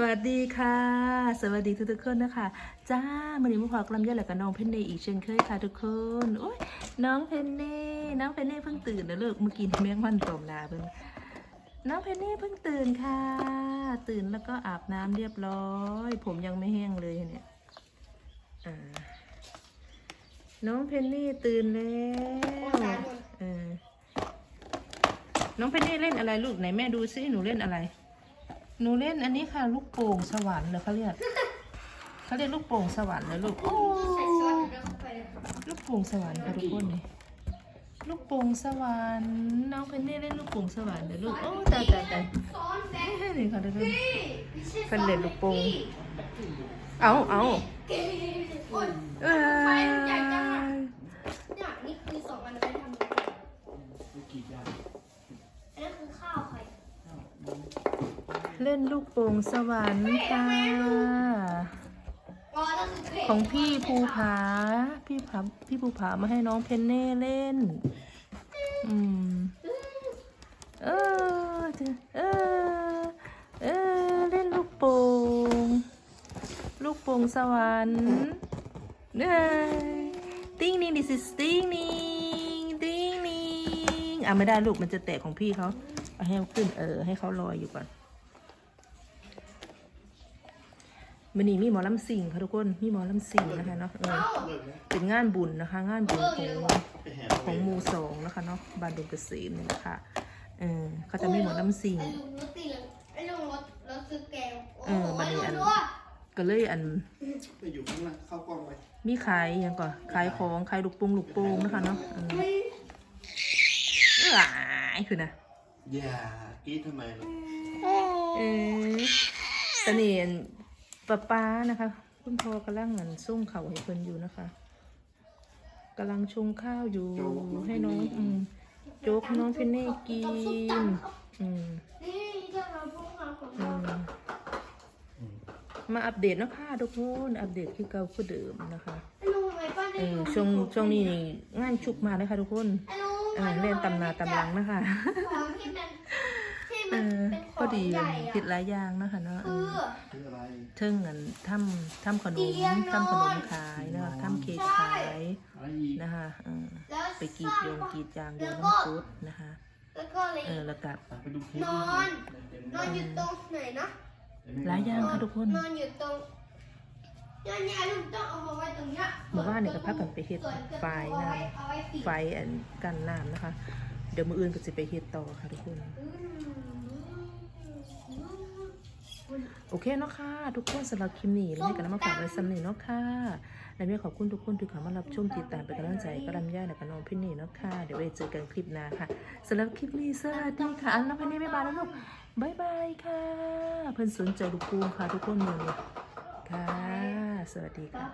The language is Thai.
สวัสดีค่ะ สวัสดีทุกๆคนนะคะ จ้ามันนี้มาพอกลำเยอะแหละกับน้องเพนเน่อีกเช่นเคยค่ะทุกคนโอ้ยน้องเพนเน่น้องเพนเน่เพิ่งตื่นนะลูกเมื่อกี้แมงวันตอมนาเพิ่งน้องเพนเน่เพิ่งตื่นค่ะ ตื่นแล้วก็อาบน้ำเรียบร้อย ผมยังไม่แห้งเลยเนี่ยอน้องเพนเน่ตื่นแล้วน้องเพนเน่เล่นอะไรลูกไหนแม่ดูซิหนูเล่นอะไร หนูเล่นอันนี้ค่ะ ลูกโป่งสวรรค์เหรอเขาเรียกเขาเรียกลูกโป่งสวรรค์นะลูกโอ้ใส่ซอสเดี๋ยวเข้าไปเลยลูกโป่งสวรรค์ค่ะทุกคนนี่ลูกโป่งสวรรค์น้องเพนนี่เล่นลูกโป่งสวรรค์เดี๋ยวลูกโอ้ตายตายตายซอสแดงนี่ค่ะทุกคนพี่ไม่ใช่เป็นเล่นลูกโป่งเอาเอาโอ้ยเอ้ยไฟมันใหญ่จังอะเนี่ยนี่คือสองอันไปทำกันอันนั้นคือข้าวไข่ เล่นลูกโป่งสวรรค์ค่ะ ของพี่ภูผา พี่ผาพี่ภูผามาให้น้องเพนเน่เล่น อืม เออเออ เออ เล่นลูกโป่ง ลูกโป่งสวรรค์เอ้ยติ้งนิ่งดิสิติ้งนิ่งติ้งนิ่งอะไม่ได้ลูกมันจะแตกของพี่เขาเอาให้ขึ้นเออ ให้เขาลอยอยู่ก่อน มันนี่มีหมอลำสิงค่ะทุกคน มีหมอลำสิงนะคะเนาะเออเอ้าเป็นงานบุญนะคะ งานบุญของของหมูสองนะคะเนาะบ้านดงเกษมนี่นะคะเออเขาจะมีหมอลำสิงไอ้ลุงรถตีเลยไอ้ลุงรถรถซื้อแกงโอ้เออโหมันมีไอ้อันลุงด้วยก็เลยอันไปอยู่ข้างล่างเข้ากล้องไปมีขายอย่างก่อนขายของขายลูกโป่งลูกโป่งนะคะเนาะเออไม่เอ้ยคือนะอย่ากรีดทำไมล่ะเออตอนนี้อัน ป้าป้านะคะ คุณพ่อกำลังเหมือนส่งเข่าวให้เพิ่นอยู่นะคะกำลังชงข้าวอยู่ให้น้องอืมโจ๊กให้น้องเพนเน่กินอืมนี่จะมาพวกเราของอืเรามมาอัปเดตเนาะค่ะทุกคนอัปเดตคือเก่าคือเดิมนะคะไอ้ลุงทำไมป้าได้เออช่วงช่วงนี้นี่งานชุกมากเลยค่ะทุกคนไอ้ลุงเออเล่นตำนาตำลังนะคะของที่มันที่ เอมันอเป็นขพอองดีใหญ่คิดอะหลายอย่างนะคะเนาะเอคืออ คืออะไร เทิงอันทำทำขนมเตียงนอน ทำขนมขายนะคะทำเค้กขายอะไรอีกนะคะเออแล้วไปกรีดโยงกรีดยางโยแล้วงก็น้ำซุปนะคะแล้วก็อะไรเออีอกแล้วก็ไปดูคลิปนอน นอนอยู่ตรงไหนนะหลายอย่างค่ะทุกคน นอนอยู่ตรงเนี่ยเนี่ยลุงต้องเอามาไว้ตรงเนี้ยหมู่บ้านเนี่ยก็พักกันไปเฮ็ดส่วนเกิดไฟเอานะไว้เอาไว้ปิดไฟอันกันน้ำนะคะ เดี๋ยวมืออื่นก็จะไปเฮ็ดต่อค่ะทุกคน โอเคเนาะค่ะ ทุกคนสำหรับคลิปนี้แล้วให้กันนำมาฝากไว้สำนีเนาะค่ะและแม่ขอบคุณทุกคนที่เข้ามารับชมติดตามเป็นกำลังใจก็ลำย่าและกับน้องพี่นี่เนาะค่ะ เดี๋ยวไว้เจอกันคลิปหน้าค่ะสำหรับคลิปนี้สวัสดีค่ะอันน้องพี่นี่บ๊ายบายแล้วลูกบ๊ายบายค่ะ เพื่อนสนใจลูกปูค่ะ ทุกคนเลยค่ะ สวัสดีค่ะ